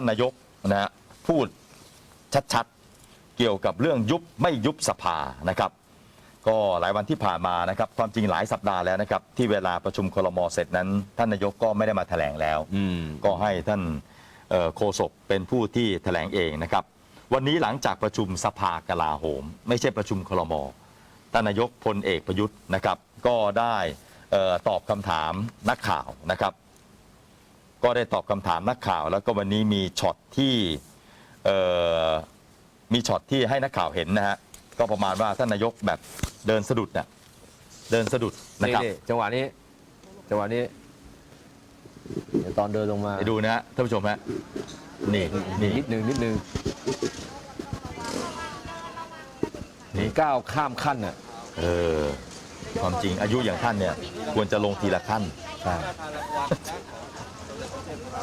านนายกนะฮะพูดชัดๆ เกี่ยวกับเรื่องยุบไม่ยุบสภานะครับ ก็หลายวันที่ผ่านมานะครับ ความจริงหลายสัปดาห์แล้วนะครับ ที่เวลาประชุมครมเสร็จนั้น ท่านนายกก็ไม่ได้มาแถลงแล้วอืมก็ให้ท่านเอ่อโฆษกเป็นผู้ที่แถลงเองนะครับ วันนี้หลังจากประชุมสภากลาโหม ไม่ใช่ประชุมครมท่านนายกพลเอกประยุทธ์นะครับ ก็ได้เอ่อตอบคำถามนักข่าวนะครับ ก็ได้ตอบคำถามนักข่าว แล้วก็วันนี้มีช็อตที่เอ่อมีช็อตที่ให้นักข่าวเห็นนะฮะก็ประมาณว่าท่านนายกแบบเดินสะดุดน่ะเดินสะดุดนะนี่ครับนี่จังหวะนี้ จังหวะนี้เดี๋ยวตอนเดินลงมาไปดูนะฮะท่านผู้ชมฮะนี่นี่นิดหนึ่งนิดหนึ่งนี่ก้าวข้ามขั้นอะเออความจริงอายุอย่างท่านเนี่ยควรจะลงทีละขั้น ใช่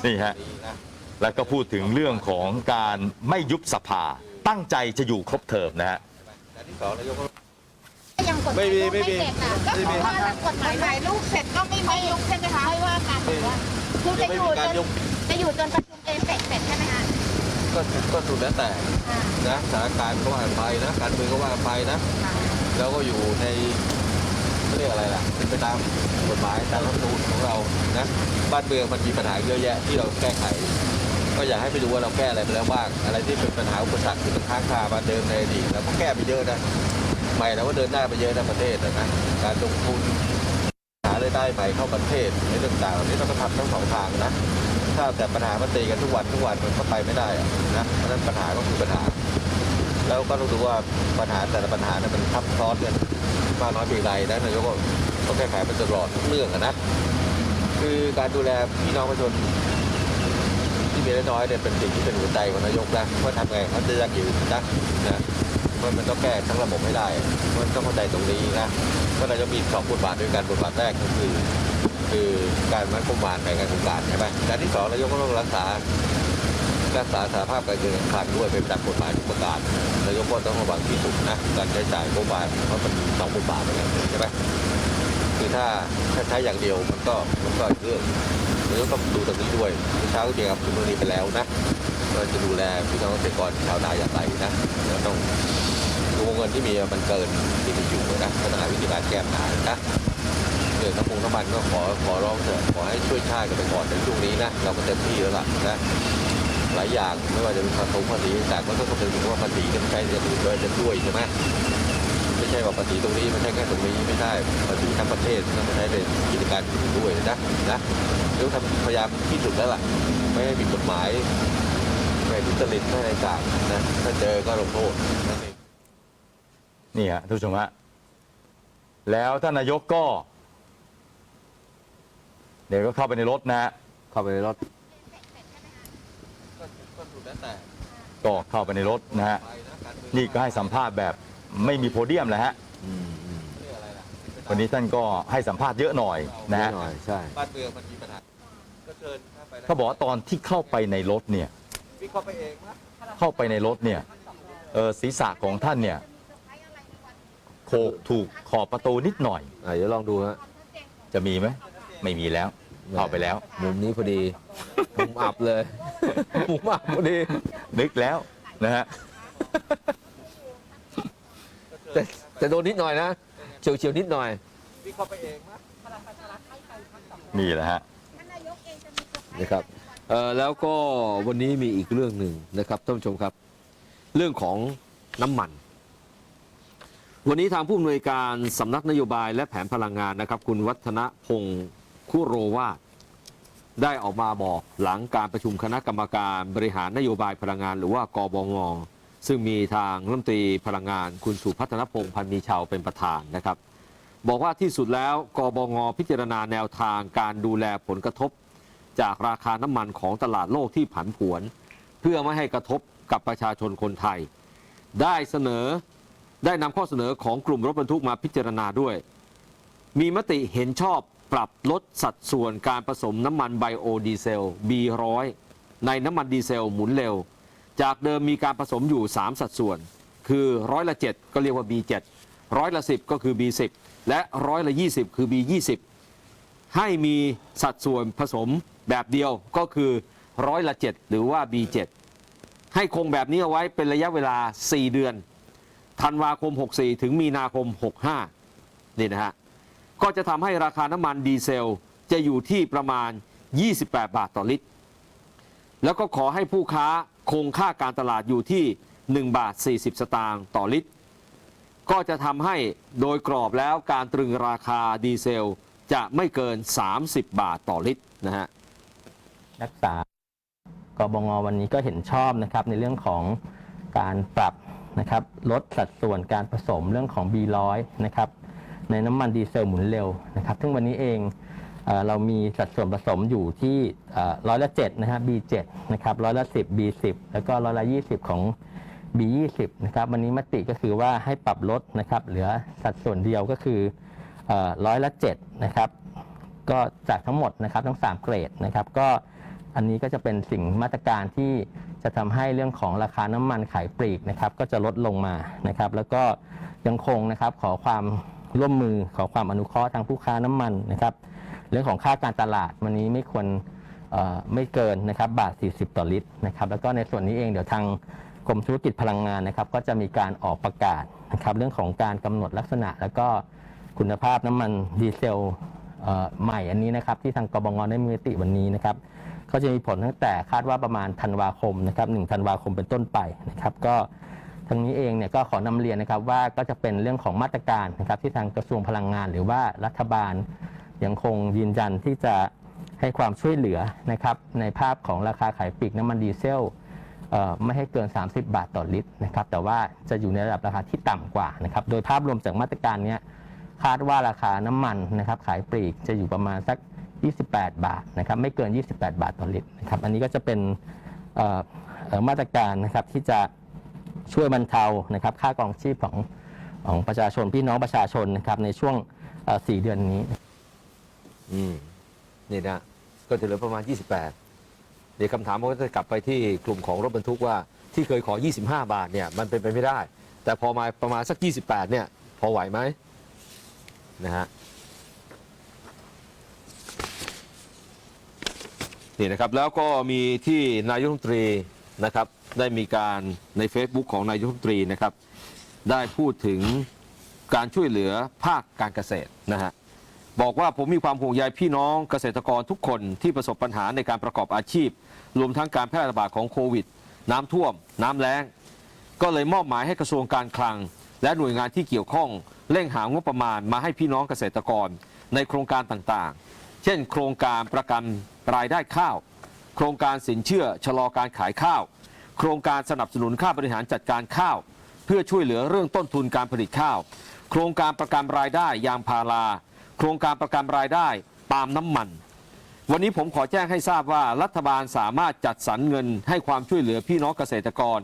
นี่ฮะแล้วก็พูดถึงเรื่องของการไม่ยุบสภาตั้งใจจะอยู่ครบเทอมนะฮะยังกฎหไม่มายมีลูกไม่มีเสร็จนะก็ไม่เพมีราะว่ากฎหมายถ่ายรูปเสร็จก็ไม่ไม่ยุบใช่ไหมคะไม่ว่ากันหรือว่าคือจะอยู่จไม่มีการยุนบจะอยู่จนประชุมเอเสร็จเสร็จใช่ไหมคะก็ก็สุดแล้วแต่อ่านะสถานการณ์ก็ว่ากันไปนะการเมืองก็ว่ากันไปนะค่ะแล้วก็อยู่ใน เรียกอะไรล่ะเป็นไปตามกฎหมายตามรัฐธรรมนูญของเรานะบ้านเมืองมันมีปัญหาเยอะแยะที่เราแก้ไข ก็อยากให้ไปดูว่าเราแก้อะไรไปแล้วบ้างอะไรที่เป็นปัญหาอุปสรรคที่มันค้างคามาเดิมในอดีตเราก็แก้ไปเยอะนะใหม่เราก็เดินหน้าไปเยอะในประเทศนะการลงทุนหารายได้ใหม่เข้าประเทศในเรื่องต่างๆนี้เราก็ทำทั้งสองทางนะถ้าแต่ปัญหามันตีกันทุกวันทุกวันมันก็ไปไม่ได้อะนะเพราะนั้นปัญหาก็คือปัญหา แล้วก็ต้องดูว่าปัญหาแต่ละปัญหาเนี่ยมันทับซ้อนกันมากน้อยเพียงใดนะนายกก็ต้องแก้ไขมันตลอดทุกเรื่องนะคือการดูแลพี่น้องประชาชนที่มีน้อยเนี่ยเป็นสิ่งที่เป็นหัวใจของนายกนะว่าทำไงเขาจะยั่งยืนนะนะเพราะมันต้องแก้ทั้งระบบให้ได้ มันต้องเข้าใจตรงนี้นะเพราะนายกมีสองบทบาทด้วยกันบทบาทแรกก็คือ คือการมันคงบานในการโครงการใช่ไหมแต่ที่สองนายกก็ต้องรักษา รักษาสภาพการเงินการคลังด้วยเป็นไปตามกฎหมายทุกประการนายกก็ต้องระวังที่สุดนะการใช้จ่ายงบประมาณเพราะมันสองบทบาทเหมือนกันใช่ไหมคือถ้าถ้าใช้อย่างเดียวมันก็มันก็อีกเรื่องนายกต้องดูตรงนี้ด้วยเช้าก็เจอกับคุณมณีไปแล้วนะก็จะดูแลพี่น้องเกษตรกรชาวนาอย่างไรนะเราต้องดูวงเงินที่มีมันเกินที่มีอยู่นะก็ต้องหาวิธีการแก้ปัญหานะเรื่องน้ำมันน้ำมันก็ขอขอร้องเถอะขอให้ช่วยชาติกันไปก่อนในช่วงนี้นะเราก็เต็มที่แล้วล่ะนะ หลายอย่าง ไม่ว่าจะเป็นภาษีภาษีต่างๆก็ต้องคำนึงถึงว่าภาษีจะไม่ใช่จะดูด้วยจะด้วยใช่ไหมไม่ใช่ว่าภาษีตรงนี้ไม่ใช่แค่ตรงนี้ไม่ใช่ภาษีทั้งประเทศต้องมาใช้ในกิจการอื่นด้วยนะนะเดี๋ยวทำพยายามที่สุดแล้วล่ะ ไม่ให้มีกฎหมายไม่ให้ทุจริตไม่ให้ต่างๆนะถ้าเจอก็ลงโทษนั่นเองนี่ฮะท่านผู้ชมฮะแล้วท่านนายกก็ เดี๋ยวก็เข้าไปในรถนะฮะเข้าไปในรถ ก็สุดแล้วแต่ก็เข้าไปในรถนะฮะไปนะการเมืองนี่ก็ให้สัมภาษณ์แบบไม่มีโพเดียมแล้วฮะอืมอืมเรื่องอะไรล่ะเป็นไปตามวันนี้ท่านก็ให้สัมภาษณ์เยอะหน่อยนะฮะนิดหน่อยใช่บ้านเมืองมันมีปัญหาก็เชิญเข้าไปนะเขาบอกว่าตอนที่เข้าไปในรถเนี่ยวิเคราะห์ไปเองนะเข้าไปในรถเนี่ยเออศีรษะของท่านเนี่ยโขกถูกขอบประตูนิดหน่อยอะเดี๋ยวลองดูฮะจะมีไหมไม่มีแล้วเข้าไปแล้ว มุมนี้พอดีมุมอับเลย มุมอับพอดีนึกแล้วนะฮะแต่แต่โดนนิดหน่อยนะเฉียวเฉียวๆนิดหน่อยวิเคราะห์ไปเองนะนี่แหละฮะนะครับ เอ่อแล้วก็วันนี้มีอีกเรื่องหนึ่งนะครับท่านผู้ชมครับ เรื่องของน้ำมัน วันนี้ทางผู้อำนวยการสำนักนโยบายและแผนพลังงานนะครับ คุณวัฒนพงศ์คุโรวาท ได้ออกมาบอกหลังการประชุมคณะกรรมการบริหารนโยบายพลังงานหรือว่ากบงซึ่งมีทางรัฐมนตรีพลังงาน คุณสุพัฒนพงศ์พันมีชาวเป็นประธานนะครับ บอกว่าที่สุดแล้วกบงพิจารณาแนวทางการดูแลผลกระทบ จากราคาน้ำมันของตลาดโลกที่ผันผวน เพื่อไม่ให้กระทบกับประชาชนคนไทย ได้เสนอได้นำข้อเสนอของกลุ่มรถบรรทุกมาพิจารณาด้วย มีมติเห็นชอบ ปรับลดสัดส่วนการผสมน้ำมันไบโอดีเซล B100 ในน้ำมันดีเซลหมุนเร็ว จากเดิมมีการผสมอยู่ 3 สัดส่วน คือร้อยละ 7 ก็เรียกว่า B7 ร้อยละ 10 ก็คือ B10 และร้อยละ 20 คือ B20 ให้มีสัดส่วนผสมแบบเดียวก็คือร้อยละ 7 หรือว่า B7 ให้คงแบบนี้เอาไว้เป็นระยะเวลา 4 เดือน ธันวาคม 64 ถึงมีนาคม 65 นี่นะฮะ ก็จะทำให้ราคาน้ำมันดีเซล จะอยู่ที่ประมาณ 28 บาทต่อลิตร แล้วก็ขอให้ผู้ค้าคงค่าการตลาดอยู่ที่ 1 บาท 40 สตางค์ต่อลิตร ก็จะทำให้โดยกรอบแล้วการตรึงราคาดีเซลจะไม่เกิน 30 บาทต่อลิตรนะฮะรักษากบงวันนี้ก็เห็นชอบนะครับในเรื่องของการปรับนะครับลดสัดส่วนการผสมเรื่องของ B100 นะครับ ในน้ำมันดีเซลหมุนเร็วนะครับซึ่งวันนี้เองเอเรามีสัดส่วนผสมอยู่ที่ร้อยละ7นะฮะ B7 นะครับร้อยละ10 B10 แล้วก็ร้อยละ20 ของ B20 นะครับวันนี้มติก็คือว่าให้ปรับลดนะครับเหลือสัดส่วนเดียวก็คือร้อยละ7นะครับก็จากทั้งหมดนะครับทั้ง 3 เกรดนะครับก็อันนี้ก็จะเป็นสิ่งมาตรการที่จะทำให้เรื่องของราคาน้ำมันขายปลีกนะครับก็จะลดลงมานะครับแล้วก็ยังคงนะครับขอความ ร่วมมือขอความอนุเคราะห์ทางผู้ค้าน้ำมันนะครับ เรื่องของค่าการตลาดวันนี้ไม่ควรไม่เกินนะครับบาท 40 ต่อลิตรนะครับแล้วก็ในส่วนนี้เองเดี๋ยวทางกรมธุรกิจพลังงานนะครับ ก็จะมีการออกประกาศนะครับเรื่องของการกำหนดลักษณะ แล้วก็คุณภาพน้ำมันดีเซลใหม่อันนี้นะครับที่ทางกบงได้มีมติวันนี้นะครับ ก็จะมีผลตั้งแต่คาดว่าประมาณธันวาคมนะครับ1ธันวาคมเป็นต้นไปนะครับ ก็ ทางนี้เองเนี่ยก็ขอนำเรียนนะครับว่าก็จะเป็นเรื่องของมาตรการนะครับที่ทางกระทรวงพลังงาน หรือว่ารัฐบาลยังคงยืนยันที่จะให้ความช่วยเหลือนะครับในภาพของราคาขายปลีกน้ำมันดีเซลไม่ให้เกิน 30 บาทต่อลิตรนะครับแต่ว่าจะอยู่ในระดับราคาที่ต่ำกว่านะครับโดยภาพรวมจากมาตรการนี้คาดว่าราคาน้ำมันนะครับขายปลีกจะอยู่ประมาณสัก 28 บาทนะครับไม่เกิน 28 บาทต่อลิตรนะครับอันนี้ก็จะเป็นมาตรการนะครับที่จะ ช่วยบรรเทานะครับค่ากองชีพของของประชาชนพี่น้องประชาชนนะครับในช่วงเอ่เดือนนี้อืมนี่นะก็จะเหลือประมาณ 28 เดี๋ยวคำถามก็จะกลับไปที่กลุ่มของรถบรรทุกว่าที่เคยขอ 25 บาทเนี่ยมันเป็นไปไม่ได้ แต่พอมาประมาณสัก 28 เนี่ย พอไหวไหมนะฮะนี่นะครับแล้วก็มีที่นายกรัฐมนตรีนะครับ ได้มีการใน Facebook ของนายกรัฐมนตรีนะครับ ได้พูดถึงการช่วยเหลือภาคการเกษตรนะฮะบอกว่าผมมีความห่วงใยพี่น้องเกษตรกรทุกคนที่ประสบปัญหาในการประกอบอาชีพ รวมทั้งการแพร่ระบาดของโควิด น้ำท่วม น้ำแล้ง ก็เลยมอบหมายให้กระทรวงการคลัง และหน่วยงานที่เกี่ยวข้องเร่งหางบประมาณมาให้พี่น้องเกษตรกร ในโครงการต่างๆ เช่น โครงการประกันรายได้ข้าว โครงการสินเชื่อชะลอการขายข้าว โครงการสนับสนุนค่าบริหารจัดการข้าว เพื่อช่วยเหลือเรื่องต้นทุนการผลิตข้าว โครงการประกันรายได้ยางพารา โครงการประกันรายได้ปาล์มน้ำมัน วันนี้ผมขอแจ้งให้ทราบว่ารัฐบาลสามารถจัดสรรเงินให้ความช่วยเหลือพี่น้องเกษตรกร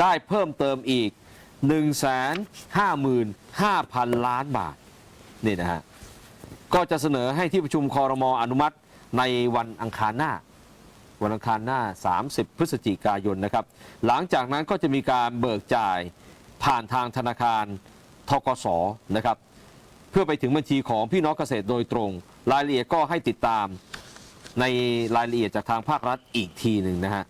ได้เพิ่มเติมอีก 155,000 ล้านบาทนี่นะฮะก็จะเสนอให้ที่ประชุมคอรมออนุมัติในวันอังคารหน้า วันอังคารหน้า 30 พฤศจิกายนนะครับ หลังจากนั้นก็จะมีการเบิกจ่ายผ่านทางธนาคารทกสนะครับ เพื่อไปถึงบัญชีของพี่น้องเกษตรโดยตรง รายละเอียดก็ให้ติดตามในรายละเอียดจากทางภาครัฐอีกทีหนึ่งนะฮะ